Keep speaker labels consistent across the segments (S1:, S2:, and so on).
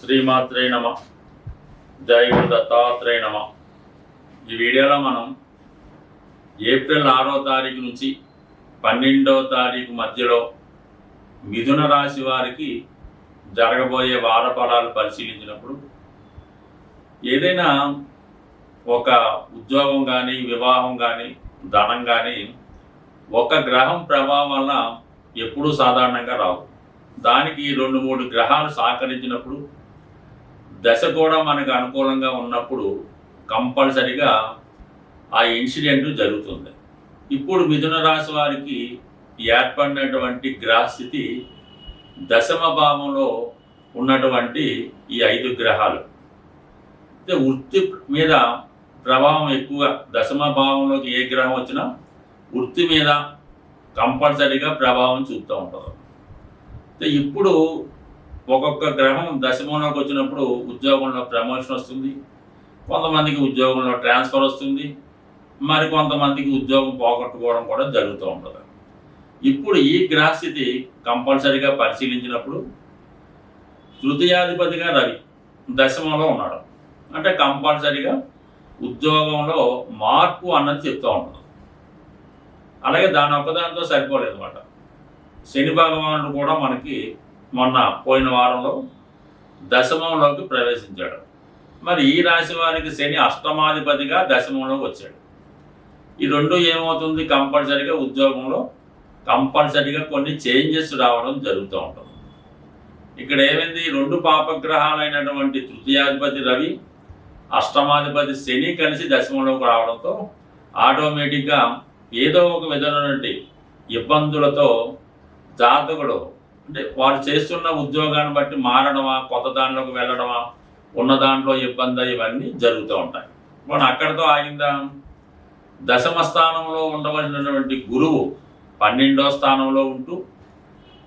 S1: శ్రీమాత్రే నమ. జై గురు దత్తాత్రేయ నమ. ఈ వీడియోలో మనం ఏప్రిల్ ఆరో తారీఖు నుంచి పన్నెండో తారీఖు మధ్యలో మిథున రాశి వారికి జరగబోయే వార ఫలాలు పరిశీలించినప్పుడు ఏదైనా ఒక ఉద్యోగం కానీ వివాహం కానీ ధనం కానీ ఒక గ్రహం ప్రభావం వల్ల ఎప్పుడూ సాధారణంగా రావు. దానికి రెండు మూడు గ్రహాలు సహకరించినప్పుడు దశ కూడా మనకు అనుకూలంగా ఉన్నప్పుడు కంపల్సరిగా ఆ ఇన్సిడెంట్ జరుగుతుంది. ఇప్పుడు మిథున రాశి వారికి ఏర్పడినటువంటి గ్రహస్థితి దశమ భావంలో ఉన్నటువంటి ఈ ఐదు గ్రహాలు. అయితే వృత్తి మీద ప్రభావం ఎక్కువ దశమ భావంలోకి ఏ గ్రహం వచ్చినా వృత్తి మీద కంపల్సరీగా ప్రభావం చూపుతూ ఉంటుంది. అయితే ఇప్పుడు ఒక్కొక్క గ్రహం దశమంలోకి వచ్చినప్పుడు ఉద్యోగంలో ప్రమోషన్ వస్తుంది. కొంతమందికి ఉద్యోగంలో ట్రాన్స్ఫర్ వస్తుంది. మరి కొంతమందికి ఉద్యోగం పోగొట్టుకోవడం కూడా జరుగుతూ ఉంటుంది. ఇప్పుడు ఈ గ్రహస్థితి కంపల్సరీగా పరిశీలించినప్పుడు తృతీయాధిపతిగా రవి దశమంలో ఉన్నాడు. అంటే కంపల్సరీగా ఉద్యోగంలో మార్పు అన్నది చెప్తూ ఉంటుంది. అలాగే దాని ఒక్కదానితో సరిపోలేదు అనమాట శని భగవానుడు కూడా మనకి మొన్న పోయిన వారంలో దశమంలోకి ప్రవేశించాడు. మరి ఈ రాశి వారికి శని అష్టమాధిపతిగా దశమంలోకి వచ్చాడు. ఈ రెండు ఏమవుతుంది? కంపల్సరీగా ఉద్యోగంలో కంపల్సరీగా కొన్ని చేంజెస్ రావడం జరుగుతూ ఉంటుంది. ఇక్కడ ఏమైంది? రెండు పాపగ్రహాలైనటువంటి తృతీయాధిపతి రవి అష్టమాధిపతి శని కలిసి దశమంలోకి రావడంతో ఆటోమేటిక్గా ఏదో ఒక విధమైనటువంటి ఇబ్బందులతో జాతకుడు అంటే వారు చేస్తున్న ఉద్యోగాన్ని బట్టి మారడమా కొత్త దానిలోకి వెళ్ళడమా ఉన్న దాంట్లో ఇబ్బంది ఇవన్నీ జరుగుతూ ఉంటాయి. మనం అక్కడితో ఆగిందా దశమ స్థానంలో ఉండవలసినటువంటి గురువు పన్నెండో స్థానంలో ఉంటూ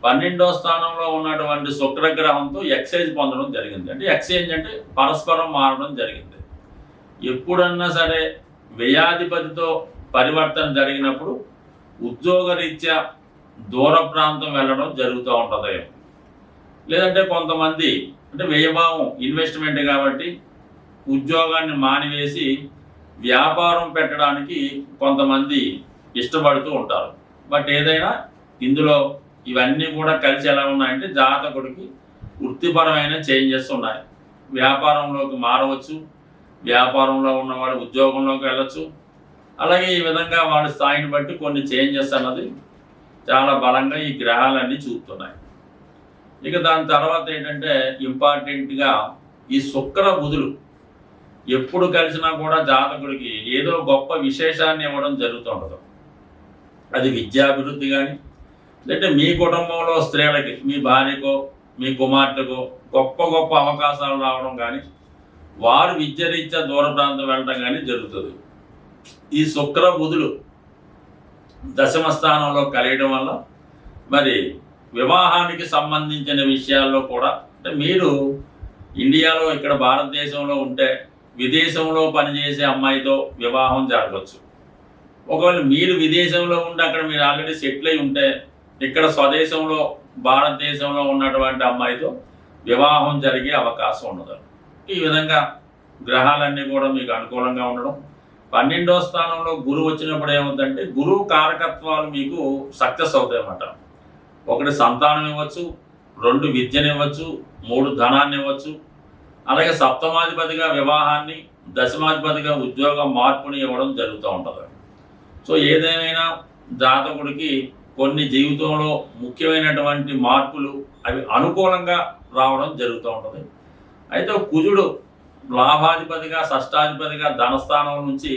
S1: పన్నెండో స్థానంలో ఉన్నటువంటి శుక్రగ్రహంతో ఎక్సైజ్ పొందడం జరిగింది. అంటే ఎక్స్చేంజ్ అంటే పరస్పరం మారడం జరిగింది. ఎప్పుడన్నా సరే వ్యయాధిపతితో పరివర్తన జరిగినప్పుడు ఉద్యోగరీత్యా దూర ప్రాంతం వెళ్ళడం జరుగుతూ ఉంటుంది. లేదంటే కొంతమంది అంటే వ్యయభావం ఇన్వెస్ట్మెంట్ కాబట్టి ఉద్యోగాన్ని మానివేసి వ్యాపారం పెట్టడానికి కొంతమంది ఇష్టపడుతూ ఉంటారు. బట్ ఏదైనా ఇందులో ఇవన్నీ కూడా కలిసి ఎలా ఉన్నాయంటే జాతకుడికి వృత్తిపరమైన చేంజెస్ ఉన్నాయి. వ్యాపారంలోకి మారవచ్చు వ్యాపారంలో ఉన్నవాడు ఉద్యోగంలోకి వెళ్ళచ్చు. అలాగే ఈ విధంగా వాడి స్థాయిని బట్టి కొన్ని చేంజెస్ అన్నది చాలా బలంగా ఈ గ్రహాలన్నీ చూపుతున్నాయి ఇక దాని తర్వాత ఏంటంటే ఇంపార్టెంట్గా ఈ శుక్ర బుధులు ఎప్పుడు కలిసినా కూడా జాతకుడికి ఏదో గొప్ప విశేషాన్ని ఇవ్వడం జరుగుతుండదు అది విద్యాభివృద్ధి కానీ లేదంటే మీ కుటుంబంలో స్త్రీలకి మీ భార్యకో మీ కుమార్తెకో గొప్ప గొప్ప అవకాశాలు రావడం కానీ వారు విద్యరీత్యా దూర ప్రాంతం వెళ్ళడం కానీ జరుగుతుంది. ఈ శుక్ర బుధులు దశమ స్థానంలో కలియడం వల్ల మరి వివాహానికి సంబంధించిన విషయాల్లో కూడా అంటే మీరు ఇండియాలో ఇక్కడ భారతదేశంలో ఉంటే విదేశంలో పనిచేసే అమ్మాయితో వివాహం జరగవచ్చు. ఒకవేళ మీరు విదేశంలో ఉండి అక్కడ మీరు ఆల్రెడీ సెటిల్ అయి ఉంటే ఇక్కడ స్వదేశంలో భారతదేశంలో ఉన్నటువంటి అమ్మాయితో వివాహం జరిగే అవకాశం ఉండదు. ఈ విధంగా గ్రహాలన్నీ కూడా మీకు అనుకూలంగా ఉండడం పన్నెండో స్థానంలో గురువు వచ్చినప్పుడు ఏమవుతుందంటే గురువు కారకత్వాలు మీకు సక్సెస్ అవుతాయన్నమాట. ఒకటి సంతానం ఇవ్వచ్చు రెండు విద్యనివ్వచ్చు మూడు ధనాన్ని ఇవ్వచ్చు. అలాగే సప్తమాధిపతిగా వివాహాన్ని దశమాధిపతిగా ఉద్యోగ మార్పుని ఇవ్వడం జరుగుతూ ఉంటుంది. సో ఏదేమైనా జాతకుడికి కొన్ని జీవితంలో ముఖ్యమైనటువంటి మార్పులు అవి అనుకూలంగా రావడం జరుగుతూ ఉంటుంది. అయితే కుజుడు లాభాధిపతిగా షష్టాధిపతిగా ధనస్థానం నుంచి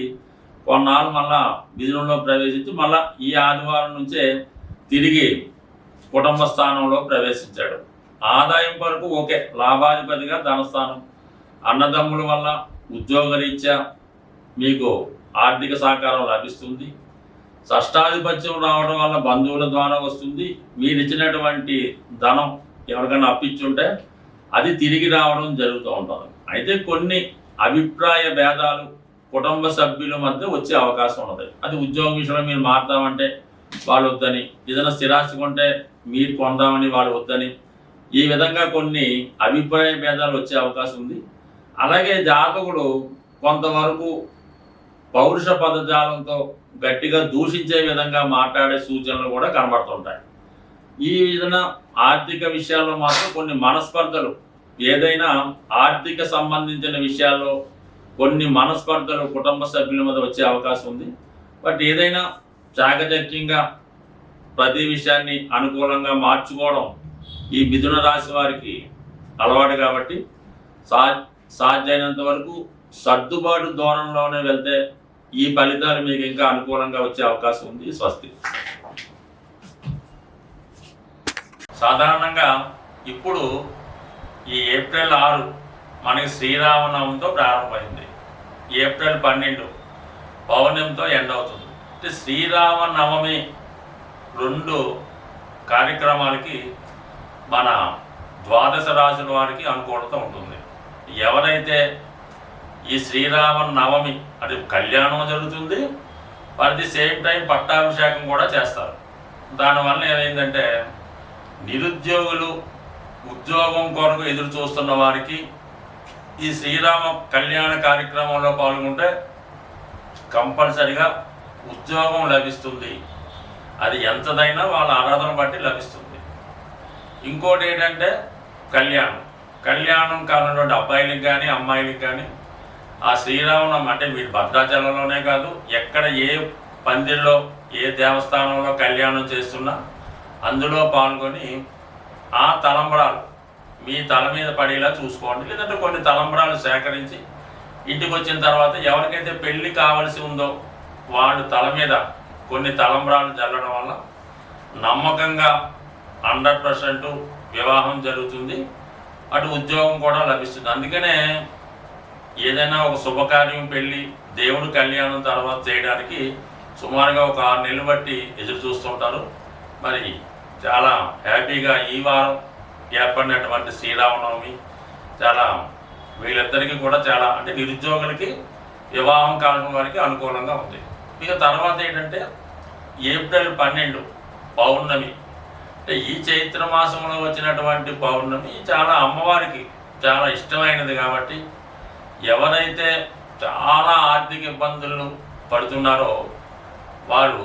S1: కొన్నాళ్ళు మళ్ళా మిథునంలో ప్రవేశించి మళ్ళా ఈ ఆదివారం నుంచే తిరిగి కుటుంబ స్థానంలో ప్రవేశించాడు. ఆదాయం వరకు ఓకే లాభాధిపతిగా ధనస్థానం. అన్నదమ్ముల వల్ల ఉద్యోగరీత్యా మీకు ఆర్థిక సహకారం లభిస్తుంది. షష్టాధిపత్యం రావడం వల్ల బంధువుల ద్వారా వస్తుంది. మీరు ఇచ్చినటువంటి ధనం ఎవరికైనా అప్పించుంటే అది తిరిగి రావడం జరుగుతూ ఉంటుంది. అయితే కొన్ని అభిప్రాయ భేదాలు కుటుంబ సభ్యుల మధ్య వచ్చే అవకాశం ఉన్నది. అది ఉద్యోగం విషయంలో మీరు మారుతామంటే వాళ్ళు వద్దని ఏదైనా స్థిరాస్తి కొంటే మీరు కొందామని వాళ్ళు వద్దని ఈ విధంగా కొన్ని అభిప్రాయ భేదాలు వచ్చే అవకాశం ఉంది. అలాగే జాతకుడు కొంతవరకు పౌరుష పదజాలంతో గట్టిగా దూషించే విధంగా మాట్లాడే సూచనలు కూడా కనబడుతుంటాయి. ఈ విధంగా ఆర్థిక విషయాల్లో మాత్రం కొన్ని మనస్పర్ధలు ఏదైనా ఆర్థిక సంబంధించిన విషయాల్లో కొన్ని మనస్పర్ధలు కుటుంబ సభ్యుల మీద వచ్చే అవకాశం ఉంది. బట్ ఏదైనా చాకచక్యంగా ప్రతి విషయాన్ని అనుకూలంగా మార్చుకోవడం ఈ మిథున రాశి వారికి అలవాటు కాబట్టి సా సాధ్యమైనంత వరకు సర్దుబాటు ధోరణిలోనే వెళ్తే ఈ ఫలితాలు మీకు ఇంకా అనుకూలంగా వచ్చే అవకాశం ఉంది. స్వస్తి. సాధారణంగా ఇప్పుడు ఈ ఏప్రిల్ ఆరు మనకి శ్రీరామనవమితో ప్రారంభమైంది. ఏప్రిల్ పన్నెండు పౌర్ణమితో ఎండ్ అవుతుంది. అంటే శ్రీరామనవమి రెండు కార్యక్రమాలకి మన ద్వాదశ రాశుల వారికి అనుకూలత ఉంటుంది. ఎవరైతే ఈ శ్రీరామ నవమి అంటే కళ్యాణం జరుగుతుంది అట్ ది సేమ్ టైం పట్టాభిషేకం కూడా చేస్తారు. దానివల్ల ఏమైందంటే నిరుద్యోగులు ఉద్యోగం కొరకు ఎదురు చూస్తున్న వారికి ఈ శ్రీరామ కళ్యాణ కార్యక్రమంలో పాల్గొంటే కంపల్సరిగా ఉద్యోగం లభిస్తుంది. అది ఎంతదైనా వాళ్ళ ఆరాధన బట్టి లభిస్తుంది. ఇంకోటి ఏంటంటే కళ్యాణం. కళ్యాణం కానటువంటి అబ్బాయిలకు కానీ అమ్మాయిలకు కానీ ఆ శ్రీరామనం అంటే మీరు భద్రాచలంలోనే కాదు ఎక్కడ ఏ పందిర్లో ఏ దేవస్థానంలో కళ్యాణం చేస్తున్నా అందులో పాల్గొని ఆ తలంబరాలు. మీ తల మీద పడేలా చూసుకోండి. లేదంటే కొన్ని తలంబరాలు సేకరించి ఇంటికి వచ్చిన తర్వాత ఎవరికైతే పెళ్ళి కావలసి ఉందో వాళ్ళు తల మీద కొన్ని తలంబరాలు జల్లడం వల్ల నమ్మకంగా హండ్రెడ్ పర్సెంట్ వివాహం జరుగుతుంది. అటు ఉద్యోగం కూడా లభిస్తుంది. అందుకనే ఏదైనా ఒక శుభకార్యం పెళ్ళి దేవుడు కళ్యాణం తర్వాత చేయడానికి సుమారుగా ఒక ఆరు నెలలు బట్టి ఎదురు చూస్తుంటారు. మరి చాలా హ్యాపీగా ఈ వారం ఏర్పడినటువంటి శ్రీరామనవమి చాలా వీళ్ళిద్దరికీ కూడా చాలా అంటే నిరుద్యోగులకి వివాహం కాలం వారికి అనుకూలంగా ఉంది. ఇక తర్వాత ఏంటంటే ఏప్రిల్ పన్నెండు పౌర్ణమి. అంటే ఈ చైత్ర మాసంలో వచ్చినటువంటి పౌర్ణమి చాలా అమ్మవారికి చాలా ఇష్టమైనది కాబట్టి ఎవరైతే చాలా ఆర్థిక ఇబ్బందులను పడుతున్నారో వారు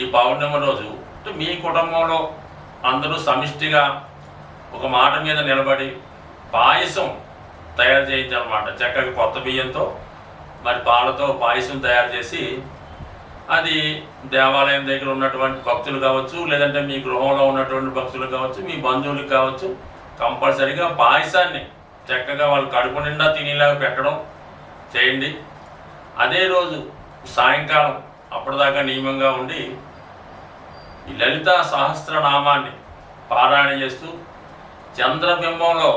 S1: ఈ పౌర్ణమి రోజు అంటే మీ కుటుంబంలో అందరూ సమిష్టిగా ఒక మాట మీద నిలబడి పాయసం తయారు చేయించాలన్నమాట చక్కగా కొత్త బియ్యంతో మరి పాలతో పాయసం తయారు చేసి అది దేవాలయం దగ్గర ఉన్నటువంటి భక్తులు కావచ్చు లేదంటే మీ గృహంలో ఉన్నటువంటి భక్తులు కావచ్చు మీ బంధువులకు కావచ్చు కంపల్సరీగా పాయసాన్ని చక్కగా వాళ్ళు కడుపు నిండా తినేలాగా పెట్టడం చేయండి. అదే రోజు సాయంకాలం అప్పటిదాకా నియమంగా ఉండి ఈ లలిత సహస్రనామాన్ని పారాయణ చేస్తూ చంద్రబింబంలో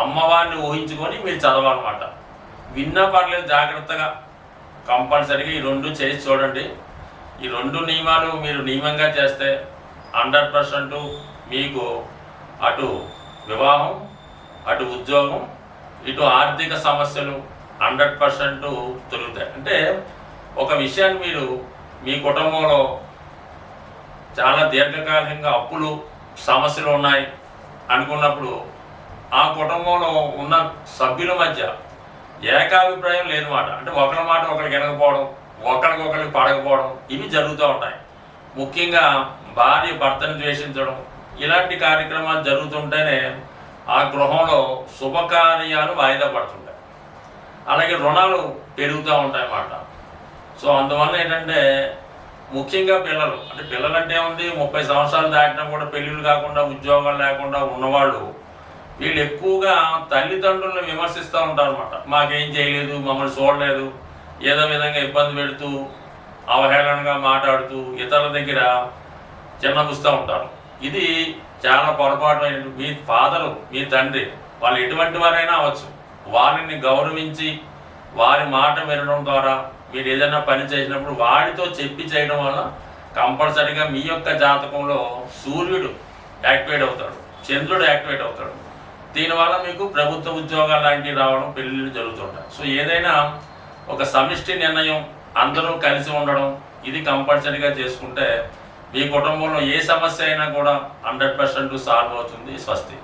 S1: అమ్మవారిని ఊహించుకొని మీరు చదవాలన్నమాట విన్నా పర్లేదు జాగ్రత్తగా. కంపల్సరీగా ఈ రెండు చేసి చూడండి. ఈ రెండు నియమాలు మీరు నియమంగా చేస్తే హండ్రెడ్ పర్సెంట్ మీకు అటు వివాహం అటు ఉద్యోగం ఇటు ఆర్థిక సమస్యలు హండ్రెడ్ పర్సెంట్ తొలుగుతాయి. అంటే ఒక విషయాన్ని మీరు మీ కుటుంబంలో చాలా దీర్ఘకాలికంగా అప్పులు సమస్యలు ఉన్నాయి. అనుకున్నప్పుడు ఆ కుటుంబంలో ఉన్న సభ్యుల మధ్య ఏకాభిప్రాయం లేదన్నమాట అంటే ఒకరి మాట ఒకరికి వినకపోవడం ఒకరికొకరికి పడకపోవడం ఇవి జరుగుతూ ఉంటాయి. ముఖ్యంగా భార్య భర్తను ద్వేషించడం ఇలాంటి కార్యక్రమాలు జరుగుతుంటేనే ఆ గృహంలో శుభకార్యాలు వాయిదా పడుతుంటాయి. అలాగే రుణాలు పెరుగుతూ ఉంటాయి అన్నమాట సో అందువల్ల ఏంటంటే ముఖ్యంగా పిల్లలు. అంటే పిల్లలు అంటే ఉంది ముప్పై సంవత్సరాలు దాటినా కూడా పెళ్ళిళ్ళు కాకుండా ఉద్యోగాలు లేకుండా ఉన్నవాళ్ళు వీళ్ళు ఎక్కువగా తల్లిదండ్రులను విమర్శిస్తూ ఉంటారు అనమాట మాకేం చేయలేదు మమ్మల్ని చూడలేదు. ఏదో విధంగా ఇబ్బంది పెడుతూ అవహేళనగా మాట్లాడుతూ ఇతరుల దగ్గర చిన్నపుస్తూ ఉంటారు. ఇది చాలా పొరపాటు మీ ఫాదరు మీ తండ్రి వాళ్ళు ఎటువంటి వారైనా అవచ్చు వారిని గౌరవించి వారి మాట వినడం ద్వారా మీరు ఏదైనా పని చేసినప్పుడు వాడితో చెప్పి చేయడం వల్ల కంపల్సరీగా మీ యొక్క జాతకంలో సూర్యుడు యాక్టివేట్ అవుతాడు చంద్రుడు యాక్టివేట్ అవుతాడు. దీనివల్ల మీకు ప్రభుత్వ ఉద్యోగాలు లాంటివి రావడం పెళ్ళిళ్ళు జరుగుతుంటాయి. సో ఏదైనా ఒక సమిష్టి నిర్ణయం అందరూ కలిసి ఉండడం ఇది కంపల్సరీగా చేసుకుంటే మీ కుటుంబంలో ఏ సమస్య అయినా కూడా హండ్రెడ్ పర్సెంట్ సాల్వ్ అవుతుంది స్వస్తి.